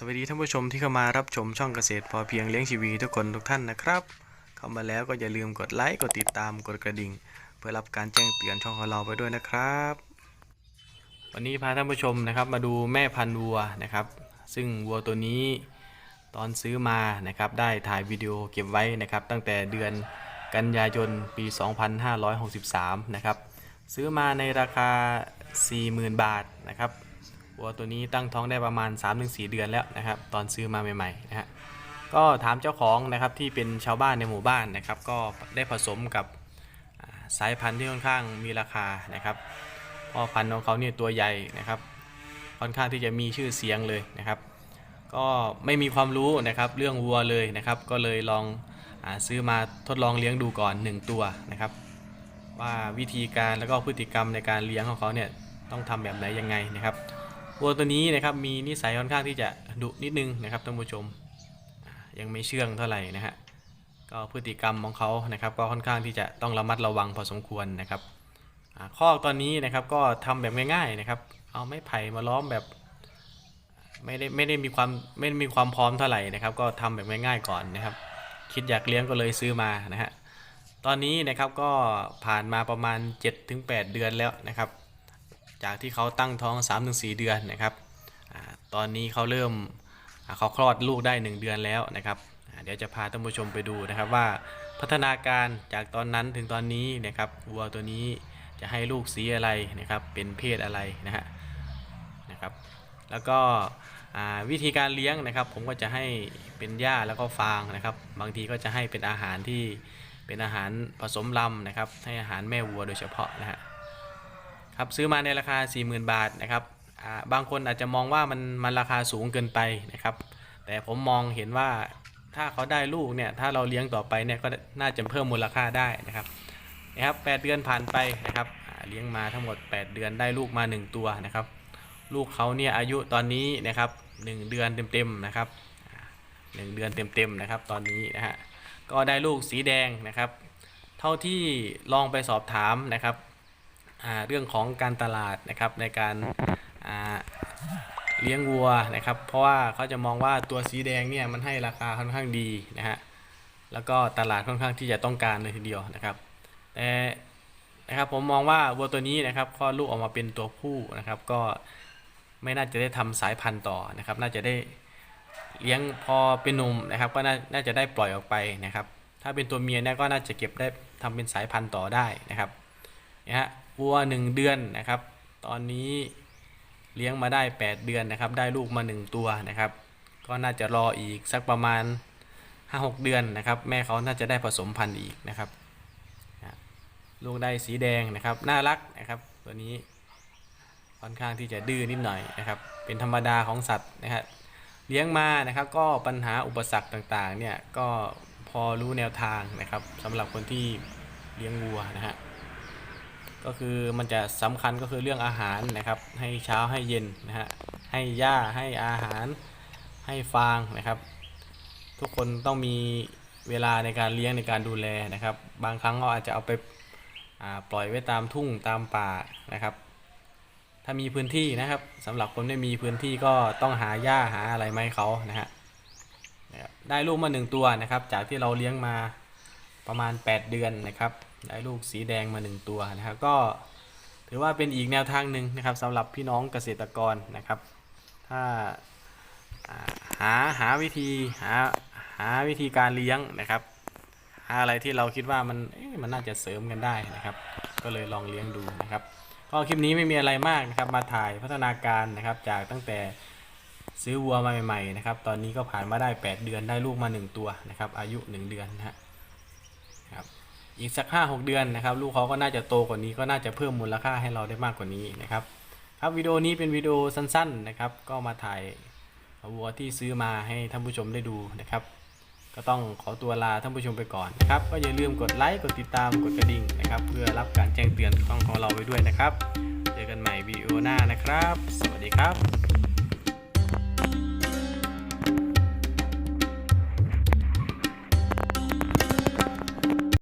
สวัสดีท่านผู้ชมที่เข้ามารับชมช่องเกษตรพอเพียงเลี้ยงชีวีทุกคนทุกท่านนะครับ เข้ามาแล้วก็อย่าลืมกดไลค์กดติดตามกดกระดิ่ง เพื่อรับการแจ้งเตือนช่องของเราไปด้วยนะครับ วันนี้พาท่านผู้ชมนะครับมาดูแม่พันธุ์วัวนะครับ ซึ่งวัวตัวนี้ตอนซื้อมานะครับได้ถ่ายวิดีโอเก็บไว้นะครับ ตั้งแต่เดือนกันยายนปี 2563 นะครับซื้อมาในราคา 40,000 บาทนะครับ วัวตัวนี้ตั้งท้องได้ประมาณ 3-4 เดือนแล้วนะครับ ตอนซื้อมาใหม่ๆนะฮะก็ถามเจ้าของนะครับที่เป็นชาวบ้านในหมู่บ้านนะครับ ก็ได้ผสมกับสายพันธุ์ที่ค่อนข้างมีราคานะครับพ่อพันธุ์ของเขาเนี่ยตัวใหญ่นะครับ ค่อนข้างที่จะมีชื่อเสียงเลยนะครับ ก็ไม่มีความรู้นะครับเรื่องวัวเลยนะครับ ก็เลยลองอซื้อมาทดลองเลี้ยงดูก่อน 1 ตัวนะครับ ว่าวิธีการแล้วก็พฤติกรรมในการเลี้ยงของเขาเนี่ยต้องทำแบบไหนยังไงนะครับ วัวตัวนี้นะครับมีนิสัยค่อนข้างที่จะดุนิดนึงนะครับท่านผู้ชม ยังไม่เชื่องเท่าไหร่นะฮะก็พฤติกรรมของเขานะครับ ก็ค่อนข้างที่จะต้องระมัดระวังพอสมควรนะครับข้อกตอนนี้นะครับก็ทำแบบง่ายๆนะครับ เอาไม้ไผ่มาล้อมแบบไม่ได้ไม่ได้มีความไม่ได้มีความพร้อมเท่าไหร่นะครับ ก็ทำแบบง่ายๆก่อนนะครับ คิดอยากเลี้ยงก็เลยซื้อมานะฮะตอนนี้นะครับก็ผ่านมาประมาณ 7-8 เดือนแล้วนะครับ จากที่เขาตั้งท้อง 3-4 เดือนนะครับอตอนนี้เขาเริ่มเขาคลอดลูกได้ 1 เดือนแล้วนะครับเดี๋ยวจะพาท่านผู้ชมไปดูนะครับว่าพัฒนาการจากตอนนั้นถึงตอนนี้นะครับวัวตัวนี้จะให้ลูกสีอะไรนะครับ เป็นเพศอะไรนะฮะนะครับ แล้วก็วิธีการเลี้ยงนะครับ ผมก็จะให้เป็นหญ้าแล้วก็ฟางนะครับ บางทีก็จะให้เป็นอาหารที่เป็นอาหารผสมลำนะครับ ให้อาหารแม่วัวโดยเฉพาะนะฮะ ครับซื้อมาในราคา 40,000 บาทนะครับบางคนอาจจะมองว่ามันมันราคาสูงเกินไปนะครับ แต่ผมมองเห็นว่าถ้าเขาได้ลูกเนี่ยถ้าเราเลี้ยงต่อไปเนี่ยก็น่าจะเพิ่มมูลค่าได้นะครับนะครับ 8 เดือนผ่านไปนะครับเลี้ยงมาทั้งหมด 8 เดือนได้ลูกมา 1 ตัวนะครับ ลูกเขาเนี่ยอายุตอนนี้นะครับหนึ่งเดือนเต็มๆนะครับอ่าหนึ่งเดือนเต็มๆนะครับ ตอนนี้นะฮะก็ได้ลูกสีแดงนะครับ เท่าที่ลองไปสอบถามนะครับ เรื่องของการตลาดนะครับในการเลี้ยงวัวนะครับ เพราะว่าเขาจะมองว่าตัวสีแดงเนี่ยมันให้ราคาค่อนข้างดีนะฮะแล้วก็ตลาดค่อนข้างที่จะต้องการเลยทีเดียวนะครับแต่นะครับผมมองว่าวัวตัวนี้นะครับคลอดลูกออกมาเป็นตัวผู้นะครับก็ไม่น่าจะได้ทำสายพันธุ์ต่อนะครับ น่าจะได้เลี้ยงพอเป็นหนุ่มนะครับ ก็น่าจะได้ปล่อยออกไปนะครับ ถ้าเป็นตัวเมียเนี่ยก็น่าจะเก็บได้ทำเป็นสายพันธุ์ต่อได้นะครับนะฮะ วัวหนึ่งเดือนนะครับ ตอนนี้เลี้ยงมาได้ 8 เดือนนะครับ ได้ลูกมา 1 ตัวนะครับ ก็น่าจะรออีกสักประมาณ 5-6 เดือนนะครับ แม่เขาน่าจะได้ผสมพันธุ์อีกนะครับลูกได้สีแดงนะครับ น่ารักนะครับ ตัวนี้ค่อนข้างที่จะดื้อนิดหน่อยนะครับ เป็นธรรมดาของสัตว์นะครับเลี้ยงมานะครับ ก็ปัญหาอุปสรรคต่างๆเนี่ยก็พอรู้แนวทางนะครับสำหรับคนที่เลี้ยงวัวนะฮะ ก็คือมันจะสำคัญก็คือเรื่องอาหารนะครับ ให้เช้าให้เย็นนะฮะให้หญ้าให้อาหารให้ฟางนะครับ ทุกคนต้องมีเวลาในการเลี้ยงในการดูแลนะครับ บางครั้งก็อาจจะเอาไปาปล่อยไว้ตามทุ่งตามป่านะครับ ถ้ามีพื้นที่นะครับสำหรับคนไม่มีพื้นที่ก็ต้องหาหญ้าหาอะไรมาให้เขานะฮะได้ลูกมาหนึ่งตัวนะครับ จากที่เราเลี้ยงมาประมาณ 8 เดือนนะครับ ได้ลูกสีแดงมาหนึ่งตัวนะครับก็ถือว่าเป็นอีกแนวทางหนึ่งนะครับสำหรับพี่น้องเกษตรกรนะครับ ถ้าหาหาวิธีหาหาวิธีการเลี้ยงนะครับหาอะไรที่เราคิดว่ามันมันน่าจะเสริมกันได้นะครับ ก็เลยลองเลี้ยงดูนะครับ ก็คลิปนี้ไม่มีอะไรมากนะครับ มาถ่ายพัฒนาการนะครับ จากตั้งแต่ซื้อวัวมาใหม่ๆนะครับ ตอนนี้ก็ผ่านมาได้ 8 เดือนได้ลูกมา 1 ตัวนะครับ อายุ 1 เดือนนะครับ อีกสัก 5-6 เดือนนะครับ ลูกเขาก็น่าจะโตกว่านี้ก็น่าจะเพิ่มมูลค่าให้เราได้มากกว่านี้นะครับ ครับวิดีโอนี้เป็นวิดีโอสั้นๆนะครับ ก็มาถ่ายวัวที่ซื้อมาให้ท่านผู้ชมได้ดูนะครับ ก็ต้องขอตัวลาท่านผู้ชมไปก่อนนะครับ ก็อย่าลืมกดไลค์กดติดตามกดกระดิ่งนะครับ เพื่อรับการแจ้งเตือนของของเราไว้ด้วยนะครับ เจอกันใหม่วิดีโอหน้านะครับ สวัสดีครับ